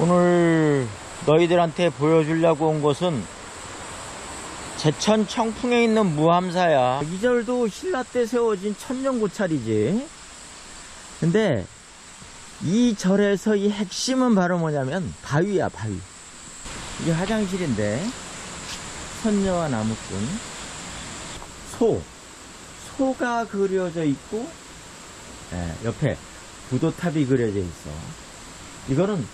오늘 너희들한테 보여주려고 온 곳은 제천 청풍에 있는 무함사야. 이 절도 신라 때 세워진 천년 고찰이지. 근데 이 절에서 이 핵심은 바로 뭐냐면 바위야 바위. 이게 화장실인데 선녀와 나무꾼 소 소가 그려져 있고 예, 옆에 부도탑이 그려져 있어. 이거는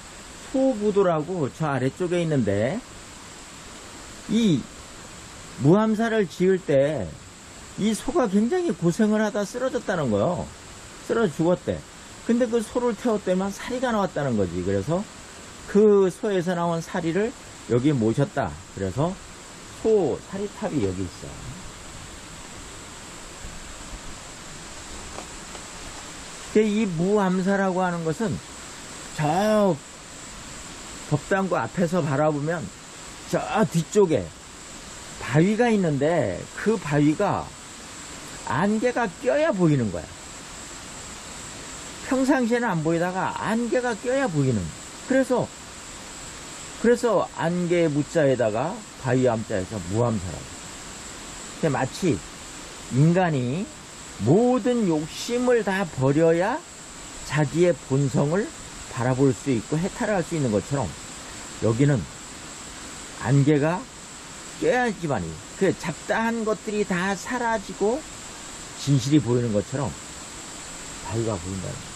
소부도라고 저 아래쪽에 있는데 이 무함사를 지을 때 이 소가 굉장히 고생을 하다 쓰러졌다는 거요. 쓰러져 죽었대. 근데 그 소를 태웠더만 사리가 나왔다는 거지. 그래서 그 소에서 나온 사리를 여기 모셨다. 그래서 소 사리탑이 여기 있어. 이 무함사라고 하는 것은 저 법당구 앞에서 바라보면 저 뒤쪽에 바위가 있는데 그 바위가 안개가 껴야 보이는 거야. 평상시에는 안 보이다가 안개가 껴야 보이는. 그래서 그래서 안개 무자에다가 바위 암자에서 무함사라고. 근데 마치 인간이 모든 욕심을 다 버려야 자기의 본성을 바라볼 수 있고 해탈할 수 있는 것처럼 여기는 안개가 껴야지만이 그 잡다한 것들이 다 사라지고 진실이 보이는 것처럼 바위가 거예요.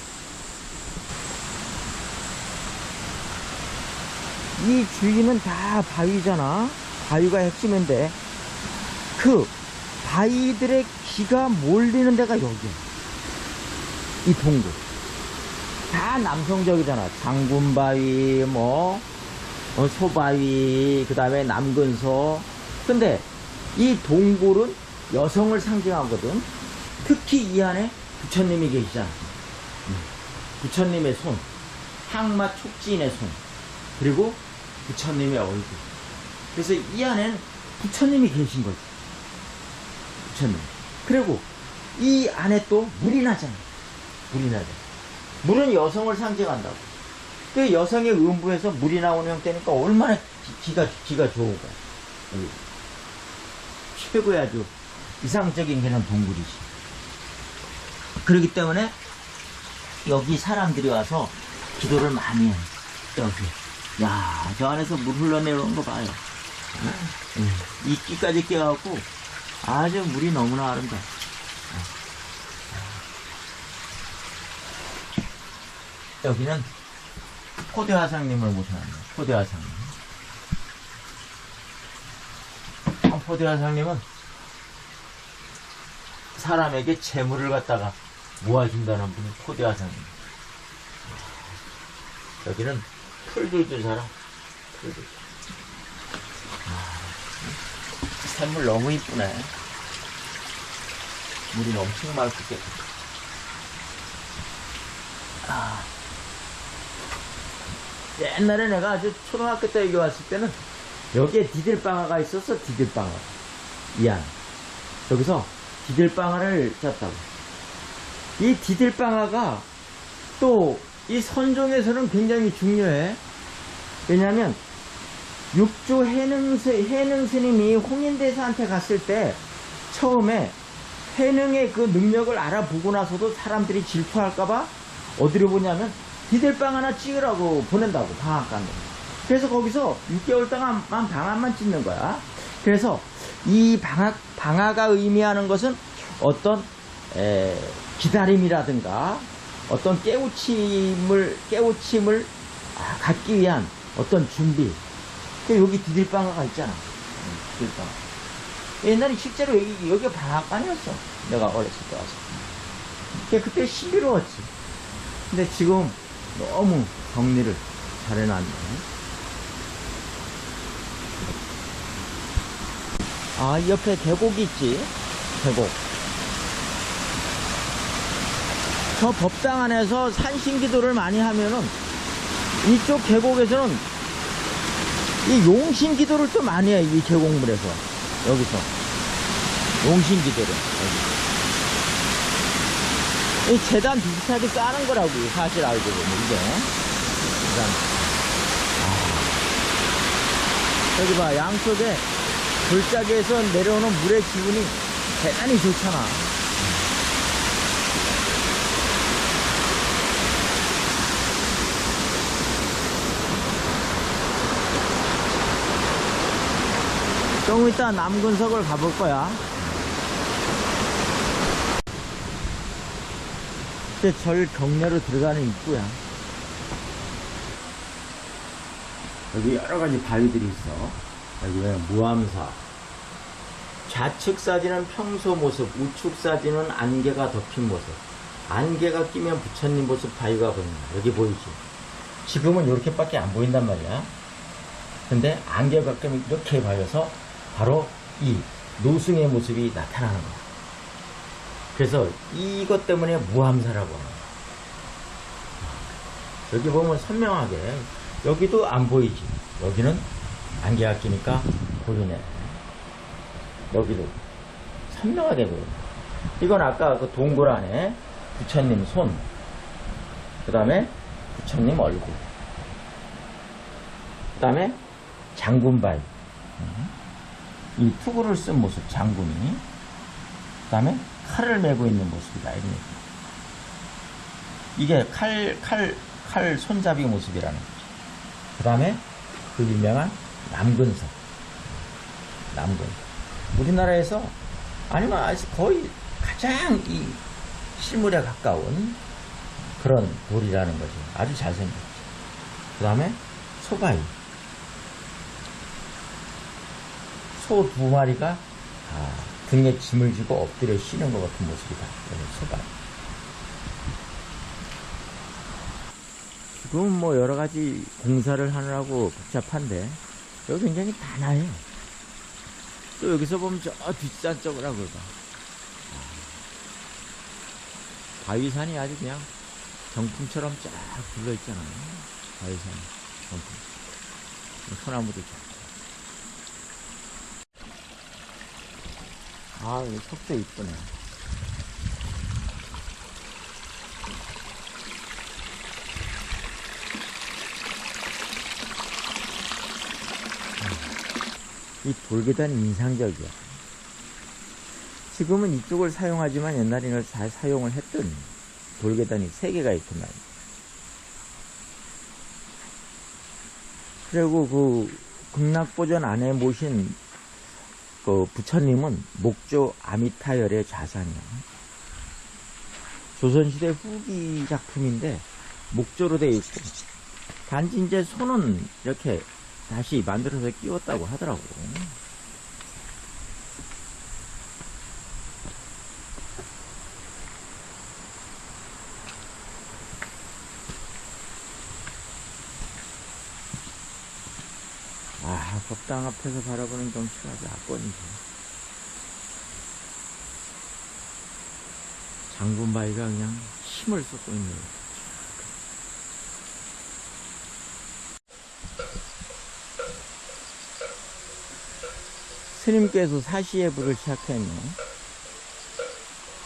이 주위는 다 바위잖아. 바위가 핵심인데 그 바위들의 기가 몰리는 데가 여기야. 이 동굴. 다 남성적이잖아. 장군바위, 뭐, 어, 소바위, 그 다음에 남근소. 근데 이 동굴은 여성을 상징하거든. 특히 이 안에 부처님이 계시잖아. 음. 부처님의 손, 항마 촉지인의 손, 그리고 부처님의 얼굴. 그래서 이 안에는 부처님이 계신 거지. 부처님. 그리고 이 안에 또 물이 나잖아. 물이 나잖아. 물은 여성을 상징한다고. 그 여성의 음부에서 물이 나오는 형태니까 얼마나 기, 가 기가 좋은 거야. 최고의 아주 이상적인 그런 동굴이지. 그렇기 때문에 여기 사람들이 와서 기도를 많이 해. 여기. 야, 저 안에서 물 흘러내려오는 거 봐요. 응. 이끼까지 껴갖고 아주 물이 너무나 아름다워. 여기는 포대화상님을 모셔놨네요. 포대화상님. 어, 포대화상님은 사람에게 재물을 갖다가 모아준다는 분이 포대화상님. 여기는 풀들도 자라. 풀들. 아, 샘물 너무 이쁘네. 물이 엄청 맑고 깨끗해. 아. 옛날에 내가 아주 초등학교 때 여기 왔을 때는 여기에 디딜방아가 있었어, 디딜방아. 이 안. 여기서 디딜방아를 짰다고. 이 디딜방아가 또 이 선종에서는 굉장히 중요해. 왜냐면 육조 해능, 스- 해능 스님이 홍인대사한테 갔을 때 처음에 해능의 그 능력을 알아보고 나서도 사람들이 질투할까봐 어디로 보냐면 디델방 하나 찍으라고 보낸다고 방앗간에 그래서 거기서 6개월 동안만 방앗만 찍는 거야. 그래서 이 방앗 방아가 의미하는 것은 어떤 에, 기다림이라든가 어떤 깨우침을 깨우침을 아, 갖기 위한 어떤 준비. 그 여기 디딜방아가 있잖아. 응, 디딜방아. 옛날에 실제로 여기, 여기가 방앗간이었어. 내가 어렸을 때 와서. 그때 신비로웠지. 근데 지금 너무 정리를 잘 해놨네. 아, 이 옆에 계곡이 있지. 계곡. 저 법당 안에서 산신기도를 많이 하면은 이쪽 계곡에서는 이 용신기도를 또 많이 해. 이 계곡물에서. 여기서. 용신기도를. 여기. 이 재단 비슷하게 까는 거라고 사실 알고 보면 이게 재단 여기 봐, 양쪽에 골짜기에서 내려오는 물의 기운이 대단히 좋잖아. 좀 이따 남근석을 가볼 거야. 절 경내로 들어가는 입구야. 여기 여러 가지 바위들이 있어. 여기 왜 무암사. 좌측 사진은 평소 모습, 우측 사진은 안개가 덮인 모습. 안개가 끼면 부처님 모습 바위가 보인다. 여기 보이지? 지금은 이렇게밖에 안 보인단 말이야. 근데 안개가 끼면 이렇게 보여서 바로 이 노승의 모습이 나타나는 거야. 그래서 이것 때문에 무함사라고 하는 거야. 여기 보면 선명하게 여기도 안 보이지. 여기는 안개가 끼니까 보이네. 여기도 선명하게 보여. 이건 아까 그 동굴 안에 부처님 손, 그 다음에 부처님 얼굴, 그 다음에 장군바위. 이 투구를 쓴 모습, 장군이. 그 다음에 칼을 메고 있는 모습이다. 이런 얘기. 이게 칼, 칼, 칼 손잡이 모습이라는 거죠. 그 다음에 그 유명한 남근석. 남근. 우리나라에서 아니면 아직 거의 가장 이 실물에 가까운 그런 돌이라는 거죠. 아주 잘생겼죠. 그 다음에 소바위. 소두 마리가 아, 등에 짐을 지고 엎드려 쉬는 것 같은 모습이다. 소바위. 지금 뭐 여러 가지 공사를 하느라고 복잡한데 여기 굉장히 단아해. 또 여기서 보면 저 뒷산 쪽으로 그거. 바위산이 아주 그냥 경풍처럼 쫙 둘러 있잖아요. 바위산 경풍. 소나무도 좋 아, 여기 속도 이쁘네. 이 돌계단이 인상적이야. 지금은 이쪽을 사용하지만 옛날에는 잘 사용을 했던 돌계단이 세 개가 있구만. 그리고 그 극락보전 안에 모신 그 부처님은 목조 아미타열의 자산이야. 조선시대 후기 작품인데 목조로 되어 있고 단지 이제 손은 이렇게 다시 만들어서 끼웠다고 하더라고. 아, 법당 앞에서 바라보는 경치가 아주 압권이지. 장군바위가 그냥 힘을 쏟고 있는 거야. 스님께서 사시의 불을 시작했네.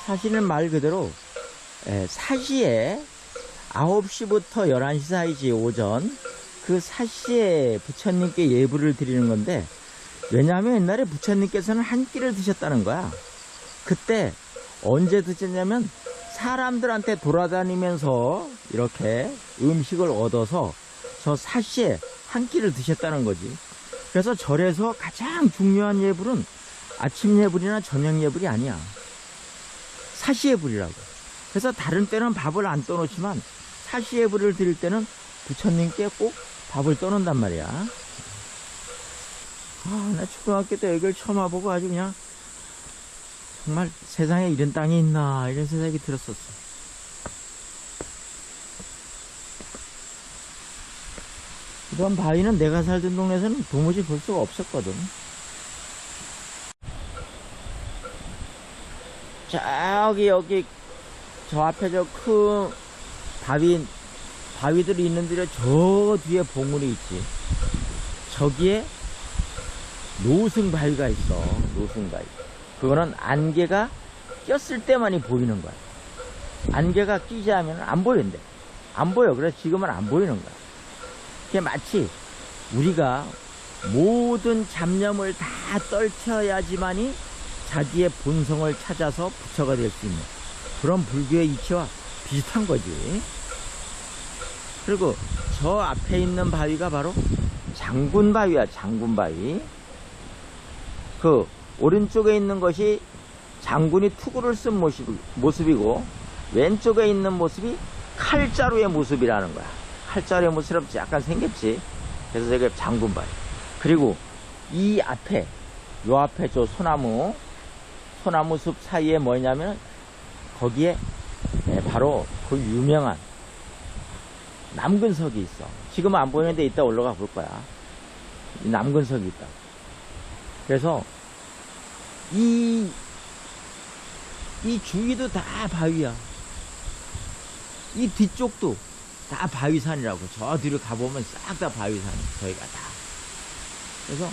사시는 말 그대로 에, 사시에 9시부터 11시 사이지 오전 그 사시에 부처님께 예불을 드리는 건데 왜냐하면 옛날에 부처님께서는 한 끼를 드셨다는 거야. 그때 언제 드셨냐면 사람들한테 돌아다니면서 이렇게 음식을 얻어서 저 사시에 한 끼를 드셨다는 거지. 그래서 절에서 가장 중요한 예불은 아침 예불이나 저녁 예불이 아니야. 사시 예불이라고. 그래서 다른 때는 밥을 안 떠놓지만 사시 예불을 드릴 때는 부처님께 꼭 밥을 떠놓는단 말이야. 아, 나 초등학교 때 여기를 처음 와보고 아주 그냥 정말 세상에 이런 땅이 있나 이런 생각이 들었었어. 이런 바위는 내가 살던 동네에서는 도무지 볼 수가 없었거든. 저기 여기 저 앞에 저 큰 바위 바위들이 있는데 저 뒤에 봉우리 있지. 저기에 노승 바위가 있어. 노승 바위. 그거는 안개가 꼈을 때만이 보이는 거야. 안개가 끼지 않으면 안 보인대. 안 보여. 그래서 지금은 안 보이는 거야. 그게 마치 우리가 모든 잡념을 다 떨쳐야지만이 자기의 본성을 찾아서 부처가 될 수 있는 그런 불교의 이치와 비슷한 거지. 그리고 저 앞에 있는 바위가 바로 장군 바위야, 장군 바위. 그 오른쪽에 있는 것이 장군이 투구를 쓴 모습, 모습이고 왼쪽에 있는 모습이 칼자루의 모습이라는 거야. 칼자루의 모습이 약간 생겼지. 그래서 저게 장군 바위. 그리고 이 앞에 요 앞에 저 소나무 소나무 숲 사이에 뭐냐면 거기에 예, 바로 그 유명한 남근 석이 있어. 지금은 안 보이는데 이따 올라가 볼 거야. 이 남근 석이 있다. 그래서 이, 이 주위도 다 바위야. 이 뒤쪽도 다 바위산이라고. 저 뒤로 가보면 싹 다 바위산. 저희가 다. 그래서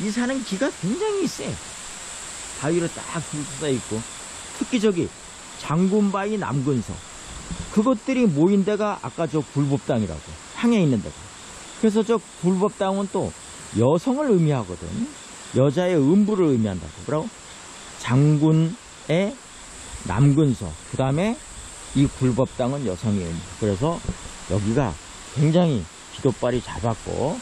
이 산은 기가 굉장히 세. 바위로 딱 둘러싸여 있고. 특히 저기 장군바위 남근석. 그것들이 모인 데가 아까 저 굴법당이라고. 향해 있는 데가. 그래서 저 굴법당은 또 여성을 의미하거든. 여자의 음부를 의미한다고. 뭐라고? 장군의 남근석. 그 다음에 이 굴법당은 여성의 의미. 그래서 여기가 굉장히 기도발이 잡았고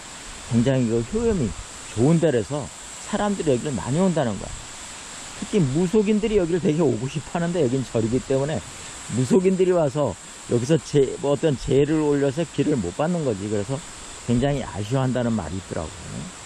굉장히 그 효험이 좋은 데라서 사람들이 여기를 많이 온다는 거야. 특히 무속인들이 여기를 되게 오고 싶어 하는데 여긴 절이기 때문에 무속인들이 와서 여기서 제, 뭐 어떤 재를 올려서 길을 못 받는 거지. 그래서 굉장히 아쉬워한다는 말이 있더라고요.